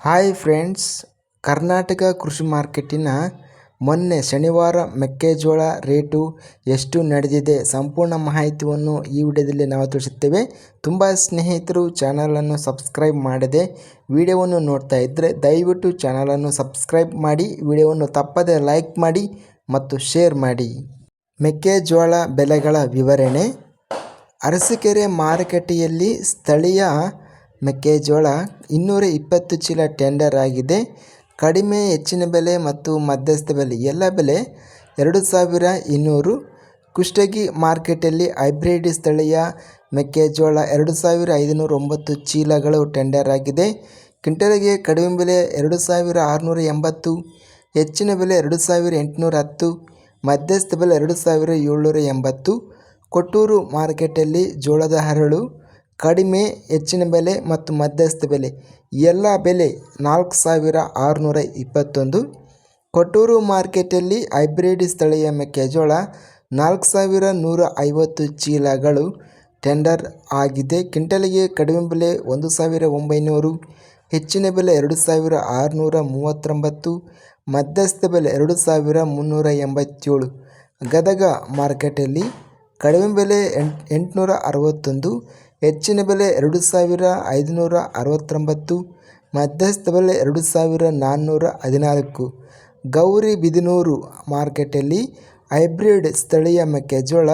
Hi friends Karnataka ಕೃಷಿ ಮಾರ್ಕೆಟಿನ ಮೊನ್ನೆ ಶನಿವಾರ ಮೆಕ್ಕೆಜೋಳ ರೇಟು ಎಷ್ಟು ನಡೆದಿದೆ ಸಂಪೂರ್ಣ ಮಾಹಿತಿಯನ್ನು ಈ ವಿಡಿಯೋದಲ್ಲಿ ನಾವು ತಿಳಿಸುತ್ತೇವೆ. ತುಂಬ ಸ್ನೇಹಿತರು ಚಾನಲನ್ನು ಸಬ್ಸ್ಕ್ರೈಬ್ ಮಾಡದೆ ವಿಡಿಯೋವನ್ನು ನೋಡ್ತಾ ಇದ್ದರೆ ದಯವಿಟ್ಟು ಚಾನಲನ್ನು ಸಬ್ಸ್ಕ್ರೈಬ್ ಮಾಡಿ, ವಿಡಿಯೋವನ್ನು ತಪ್ಪದೆ ಲೈಕ್ ಮಾಡಿ ಮತ್ತು ಶೇರ್ ಮಾಡಿ. ಮೆಕ್ಕೆಜೋಳ ಬೆಲೆಗಳ ವಿವರಣೆ. ಅರಸಿಕೆರೆ ಮಾರುಕಟ್ಟೆಯಲ್ಲಿ ಸ್ಥಳೀಯ ಮೆಕ್ಕೆಜೋಳ ಇನ್ನೂರ ಇಪ್ಪತ್ತು ಚೀಲ ಟೆಂಡರ್ ಆಗಿದೆ. ಕಡಿಮೆ ಹೆಚ್ಚಿನ ಬೆಲೆ ಮತ್ತು ಮಧ್ಯಸ್ಥ ಬೆಲೆ. ಎಲ್ಲ ಬೆಲೆ ಎರಡು ಸಾವಿರ ಇನ್ನೂರು. ಕುಷ್ಟಗಿ ಮಾರ್ಕೆಟಲ್ಲಿ ಹೈಬ್ರಿಡ್ ಸ್ಥಳೀಯ ಮೆಕ್ಕೆಜೋಳ ಎರಡು ಸಾವಿರ ಐದುನೂರ ಒಂಬತ್ತು ಚೀಲಗಳು ಟೆಂಡರ್ ಆಗಿದೆ. ಕ್ವಿಂಟಲ್ಗೆ ಕಡಿಮೆ ಬೆಲೆ ಎರಡು ಸಾವಿರ ಆರುನೂರ ಎಂಬತ್ತು. ಹೆಚ್ಚಿನ ಬೆಲೆ ಎರಡು ಸಾವಿರ ಎಂಟುನೂರ ಹತ್ತು. ಮಧ್ಯಸ್ಥ ಬೆಲೆ ಎರಡು ಸಾವಿರ ಏಳ್ನೂರ ಎಂಬತ್ತು. ಕೊಟ್ಟೂರು ಮಾರ್ಕೆಟಲ್ಲಿ ಜೋಳದ ಹರಳು ಕಡಿಮೆ, ಹೆಚ್ಚಿನ ಬೆಲೆ ಮತ್ತು ಮಧ್ಯಸ್ಥ ಬೆಲೆ. ಎಲ್ಲ ಬೆಲೆ ನಾಲ್ಕು ಸಾವಿರ ಆರುನೂರ ಇಪ್ಪತ್ತೊಂದು. ಕೊಟ್ಟೂರು ಮಾರ್ಕೆಟಲ್ಲಿ ಹೈಬ್ರಿಡ್ ಸ್ಥಳೀಯ ಮೆಕ್ಕೆಜೋಳ ನಾಲ್ಕು ಸಾವಿರ ನೂರ ಐವತ್ತು ಚೀಲಗಳು ಟೆಂಡರ್ ಆಗಿದೆ. ಕ್ವಿಂಟಲ್ಗೆ ಕಡಿಮೆ ಬೆಲೆ ಒಂದು ಸಾವಿರ ಒಂಬೈನೂರು. ಹೆಚ್ಚಿನ ಬೆಲೆ ಎರಡು ಸಾವಿರ ಆರುನೂರ ಮೂವತ್ತೊಂಬತ್ತು. ಮಧ್ಯಸ್ಥ ಬೆಲೆ ಎರಡು ಸಾವಿರ ಮುನ್ನೂರ ಎಂಬತ್ತೇಳು. ಗದಗ ಮಾರ್ಕೆಟಲ್ಲಿ ಕಡಿಮೆ ಬೆಲೆ ಎಂಟು ಎಂಟುನೂರ ಅರವತ್ತೊಂದು. ಹೆಚ್ಚಿನ ಬೆಲೆ ಎರಡು ಸಾವಿರ ಐದುನೂರ ಅರವತ್ತೊಂಬತ್ತು, ಮಧ್ಯಸ್ಥ ಬೆಲೆ ಎರಡು ಸಾವಿರ ನಾನ್ನೂರ ಹದಿನಾಲ್ಕು. ಗೌರಿಬಿದನೂರು ಮಾರ್ಕೆಟಲ್ಲಿ ಹೈಬ್ರಿಡ್ ಸ್ಥಳೀಯ ಮೆಕ್ಕೆಜೋಳ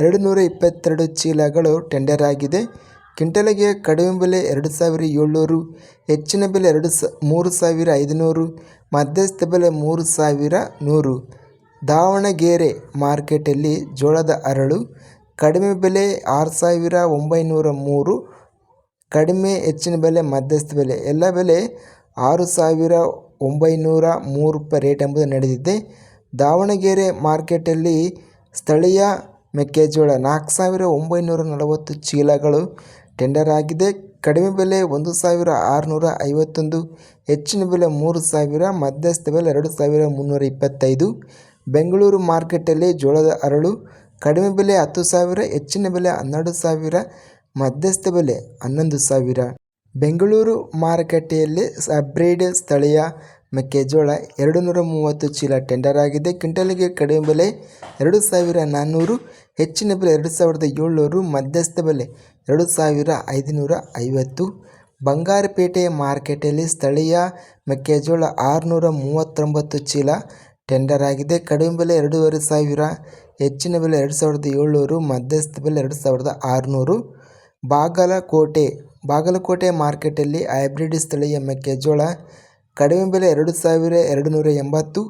ಎರಡು ನೂರ ಇಪ್ಪತ್ತೆರಡು ಚೀಲಗಳು ಟೆಂಡರ್ ಆಗಿದೆ. ಕ್ವಿಂಟಲಿಗೆ ಕಡಿಮೆ ಬೆಲೆ ಎರಡು ಸಾವಿರ ಏಳ್ನೂರು, ಹೆಚ್ಚಿನ ಬೆಲೆ ಎರಡು ಸ ಮೂರು ಸಾವಿರ ಐದುನೂರು, ಮಧ್ಯಸ್ಥ ಬೆಲೆ ಮೂರು ಸಾವಿರ ನೂರು. ದಾವಣಗೆರೆ ಮಾರ್ಕೆಟಲ್ಲಿ ಜೋಳದ ಅರಳು ಕಡಿಮೆ ಬೆಲೆ ಆರು ಸಾವಿರ ಒಂಬೈನೂರ ಮೂರು, ಕಡಿಮೆ ಹೆಚ್ಚಿನ ಬೆಲೆ ಮಧ್ಯಸ್ಥ ಬೆಲೆ. ಎಲ್ಲ ಬೆಲೆ ಆರು ಸಾವಿರ ಒಂಬೈನೂರ ಮೂರು ರೂಪಾಯಿ ರೇಟ್ ಎಂಬುದು ನಡೆದಿದೆ. ದಾವಣಗೆರೆ ಮಾರ್ಕೆಟಲ್ಲಿ ಸ್ಥಳೀಯ ಮೆಕ್ಕೆಜೋಳ ನಾಲ್ಕು ಸಾವಿರ ಒಂಬೈನೂರ ನಲವತ್ತು ಚೀಲಗಳು ಟೆಂಡರ್ ಆಗಿದೆ. ಕಡಿಮೆ ಬೆಲೆ ಒಂದು ಸಾವಿರ ಆರುನೂರ ಐವತ್ತೊಂದು, ಹೆಚ್ಚಿನ ಬೆಲೆ ಮೂರು ಸಾವಿರ, ಮಧ್ಯಸ್ಥ ಬೆಲೆ ಎರಡು ಸಾವಿರ ಮುನ್ನೂರ ಇಪ್ಪತ್ತೈದು. ಬೆಂಗಳೂರು ಮಾರ್ಕೆಟಲ್ಲಿ ಜೋಳದ ಅರಳು ಕಡಿಮೆ ಬೆಲೆ ಹತ್ತು ಸಾವಿರ, ಹೆಚ್ಚಿನ ಬೆಲೆ ಹನ್ನೆರಡು ಸಾವಿರ, ಮಧ್ಯಸ್ಥ ಬೆಲೆ ಹನ್ನೊಂದು ಸಾವಿರ. ಬೆಂಗಳೂರು ಮಾರುಕಟ್ಟೆಯಲ್ಲಿ ಸಬ್ರೇಡ್ ಸ್ಥಳೀಯ ಮೆಕ್ಕೆಜೋಳ ಎರಡು ನೂರ ಮೂವತ್ತು ಚೀಲ ಟೆಂಡರ್ ಆಗಿದೆ. ಕ್ವಿಂಟಲ್ಗೆ ಕಡಿಮೆ ಬೆಲೆ ಎರಡು ಸಾವಿರ ನಾನ್ನೂರು, ಹೆಚ್ಚಿನ ಬೆಲೆ ಎರಡು ಸಾವಿರದ ಏಳ್ನೂರು, ಮಧ್ಯಸ್ಥ ಬೆಲೆ ಎರಡು ಸಾವಿರ ಐದುನೂರ ಐವತ್ತು. ಬಂಗಾರಪೇಟೆ ಮಾರ್ಕೆಟಲ್ಲಿ ಸ್ಥಳೀಯ ಮೆಕ್ಕೆಜೋಳ ಆರುನೂರ ಮೂವತ್ತೊಂಬತ್ತು ಚೀಲ ಟೆಂಡರ್ ಆಗಿದೆ. ಕಡಿಮೆ ಬೆಲೆ ಎರಡೂವರೆ ಸಾವಿರ ಹೆಚ್ಚಿನ ಬೆಲೆ ಎರಡು ಸಾವಿರದ ಏಳ್ನೂರು, ಮಧ್ಯಸ್ಥ ಬೆಲೆ ಎರಡು ಸಾವಿರದ ಆರುನೂರು. ಬಾಗಲಕೋಟೆ. ಬಾಗಲಕೋಟೆ ಮಾರ್ಕೆಟಲ್ಲಿ ಹೈಬ್ರಿಡ್ ಸ್ಥಳೀಯ ಮೆಕ್ಕೆಜೋಳ ಕಡಿಮೆ ಬೆಲೆ ಎರಡು ಸಾವಿರ ಎರಡು ನೂರ ಎಂಬತ್ತು,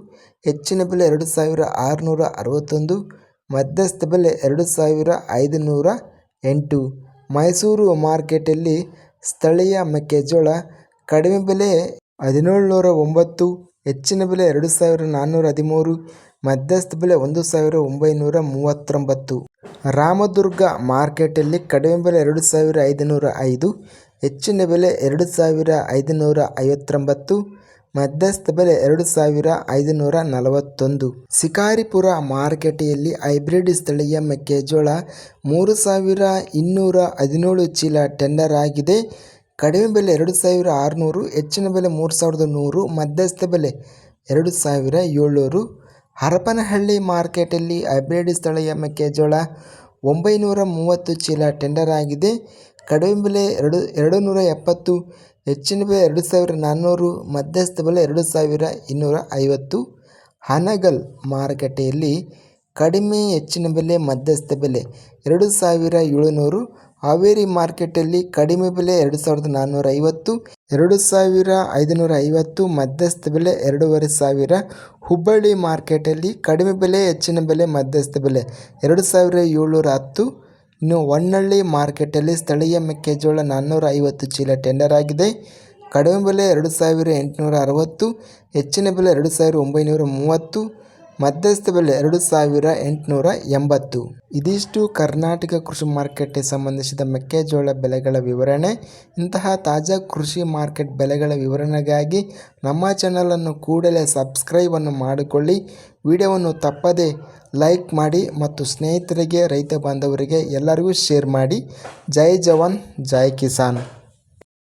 ಹೆಚ್ಚಿನ ಬೆಲೆ ಎರಡು ಸಾವಿರ ಆರುನೂರ ಅರವತ್ತೊಂದು, ಮಧ್ಯಸ್ಥ ಬೆಲೆ ಎರಡು ಸಾವಿರ ಐದುನೂರ ಎಂಟು. ಮೈಸೂರು ಮಾರ್ಕೆಟಲ್ಲಿ ಸ್ಥಳೀಯ ಮೆಕ್ಕೆಜೋಳ ಕಡಿಮೆ ಬೆಲೆ ಹದಿನೇಳು ನೂರ ಒಂಬತ್ತು ಹೆಚ್ಚಿನ ಬೆಲೆ ಎರಡು ಸಾವಿರ ನಾನ್ನೂರ ಹದಿಮೂರು, ಮಧ್ಯಸ್ಥ ಬೆಲೆ ಒಂದು ಸಾವಿರ ಒಂಬೈನೂರ ಮೂವತ್ತೊಂಬತ್ತು. ರಾಮದುರ್ಗ ಮಾರ್ಕೆಟಲ್ಲಿ ಕಡಿಮೆ ಬೆಲೆ ಎರಡು ಸಾವಿರ ಐದುನೂರ ಐದು, ಹೆಚ್ಚಿನ ಬೆಲೆ ಎರಡು ಸಾವಿರ ಐದುನೂರ ಐವತ್ತೊಂಬತ್ತು, ಮಧ್ಯಸ್ಥ ಬೆಲೆ ಎರಡು ಸಾವಿರ ಐದುನೂರ ನಲವತ್ತೊಂದು. ಶಿಕಾರಿಪುರ ಮಾರ್ಕೆಟೆಯಲ್ಲಿ ಹೈಬ್ರಿಡ್ ಸ್ಥಳೀಯ ಮೆಕ್ಕೆಜೋಳ ಮೂರು ಸಾವಿರ ಇನ್ನೂರ ಹದಿನೇಳು ಚೀಲ ಟೆಂಡರ್ ಆಗಿದೆ. ಕಡಿಮೆ ಬೆಲೆ ಎರಡು ಸಾವಿರ ಆರುನೂರು, ಹೆಚ್ಚಿನ ಬೆಲೆ ಮೂರು ಸಾವಿರದ ನೂರು, ಮಧ್ಯಸ್ಥ ಬೆಲೆ ಎರಡು ಸಾವಿರ ಏಳ್ನೂರು. ಹರಪನಹಳ್ಳಿ ಮಾರ್ಕೆಟಲ್ಲಿ ಹೈಬ್ರಿಡ್ ಸ್ಥಳೀಯ ಮೆಕ್ಕೆಜೋಳ ಒಂಬೈನೂರ ಮೂವತ್ತು ಚೀಲ ಟೆಂಡರ್ ಆಗಿದೆ. ಕಡಿಮೆ ಬೆಲೆ ಎರಡು ಎರಡು ನೂರ ಎಪ್ಪತ್ತು, ಹೆಚ್ಚಿನ ಬೆಲೆ ಎರಡು ಸಾವಿರ ನಾನ್ನೂರು, ಮಧ್ಯಸ್ಥ ಬೆಲೆ ಎರಡು ಸಾವಿರ ಇನ್ನೂರ ಐವತ್ತು. ಹನಗಲ್ ಮಾರುಕಟ್ಟೆಯಲ್ಲಿ ಕಡಿಮೆ, ಹೆಚ್ಚಿನ ಬೆಲೆ, ಮಧ್ಯಸ್ಥ ಬೆಲೆ ಎರಡು ಸಾವಿರ ಏಳುನೂರು. ಹಾವೇರಿ ಮಾರ್ಕೆಟಲ್ಲಿ ಕಡಿಮೆ ಬೆಲೆ ಎರಡು ಸಾವಿರದ ನಾನ್ನೂರ ಐವತ್ತು, ಎರಡು ಸಾವಿರ ಐದುನೂರ ಐವತ್ತು, ಮಧ್ಯಸ್ಥ ಬೆಲೆ ಎರಡೂವರೆ ಸಾವಿರ. ಹುಬ್ಬಳ್ಳಿ ಮಾರ್ಕೆಟಲ್ಲಿ ಕಡಿಮೆ ಬೆಲೆ, ಹೆಚ್ಚಿನ ಬೆಲೆ, ಮಧ್ಯಸ್ಥ ಬೆಲೆ ಎರಡು ಸಾವಿರ ಏಳ್ನೂರ ಹತ್ತು. ಇನ್ನು ಹೊನ್ನಳ್ಳಿ ಮಾರ್ಕೆಟಲ್ಲಿ ಸ್ಥಳೀಯ ಮೆಕ್ಕೆಜೋಳ ನಾನ್ನೂರ ಐವತ್ತು ಚೀಲ ಟೆಂಡರ್ ಆಗಿದೆ. ಕಡಿಮೆ ಬೆಲೆ ಎರಡು ಸಾವಿರ ಎಂಟುನೂರ ಅರವತ್ತು, ಹೆಚ್ಚಿನ ಬೆಲೆ ಎರಡು ಸಾವಿರ ಒಂಬೈನೂರ ಮೂವತ್ತು. ಮಧ್ಯಸ್ಥ ಬೆಲೆ ಎರಡು ಸಾವಿರ ಎಂಟುನೂರ ಎಂಬತ್ತು. ಇದಿಷ್ಟು ಕರ್ನಾಟಕ ಕೃಷಿ ಮಾರ್ಕೆಟ್ಗೆ ಸಂಬಂಧಿಸಿದ ಮೆಕ್ಕೆಜೋಳ ಬೆಲೆಗಳ ವಿವರಣೆ. ಇಂತಹ ತಾಜಾ ಕೃಷಿ ಮಾರ್ಕೆಟ್ ಬೆಲೆಗಳ ವಿವರಣೆಗಾಗಿ ನಮ್ಮ ಚಾನಲನ್ನು ಕೂಡಲೇ ಸಬ್ಸ್ಕ್ರೈಬನ್ನು ಮಾಡಿಕೊಳ್ಳಿ. ವಿಡಿಯೋವನ್ನು ತಪ್ಪದೇ ಲೈಕ್ ಮಾಡಿ ಮತ್ತು ಸ್ನೇಹಿತರಿಗೆ, ರೈತ ಬಾಂಧವರಿಗೆ ಎಲ್ಲರಿಗೂ ಶೇರ್ ಮಾಡಿ. ಜೈ ಜವಾನ್, ಜೈ ಕಿಸಾನ್.